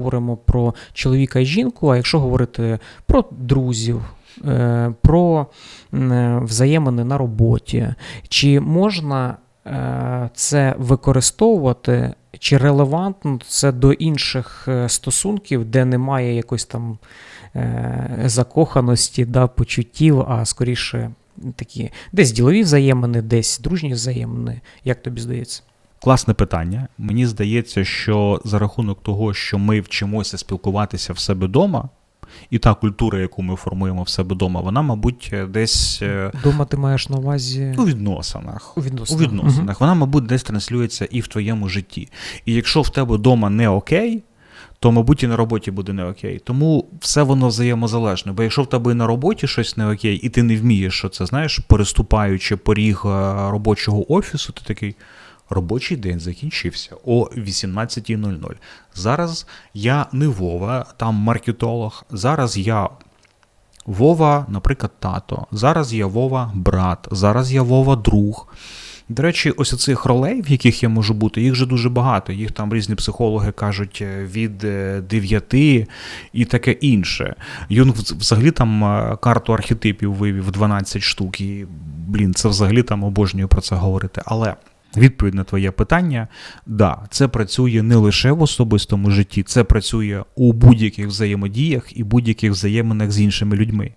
говоримо про чоловіка і жінку, а якщо говорити про друзів, е, про е, взаємини на роботі, чи можна е, це використовувати, чи релевантно це до інших стосунків, де немає якоїсь там закоханості, да, почуттів, а скоріше такі десь ділові взаємини, десь дружні взаємини. Як тобі здається? Класне питання. Мені здається, що за рахунок того, що ми вчимося спілкуватися в себе вдома, і та культура, яку ми формуємо в себе вдома, вона, мабуть, десь е, Дома ти маєш на увазі у відносинах. у У відносинах. відносинах. Вона, мабуть, десь транслюється і в твоєму житті. І якщо в тебе вдома не окей, то, мабуть, і на роботі буде не окей. Тому все воно взаємозалежне. Бо якщо в тебе на роботі щось не окей, і ти не вмієш, що це знаєш, переступаючи поріг е, робочого офісу, ти такий. Робочий день закінчився о 18.00. Зараз я не Вова, там маркетолог. Зараз я Вова, наприклад, тато. Зараз я Вова брат. Зараз я Вова друг. До речі, ось цих ролей, в яких я можу бути, їх же дуже багато. Їх там різні психологи кажуть е, від 9 і таке інше. Юнг взагалі там е, карту архетипів вивів 12 штук. І, блін, це взагалі там обожнюю про це говорити. Але. Відповідь на твоє питання, да, це працює не лише в особистому житті, це працює у будь-яких взаємодіях і будь-яких взаєминах з іншими людьми.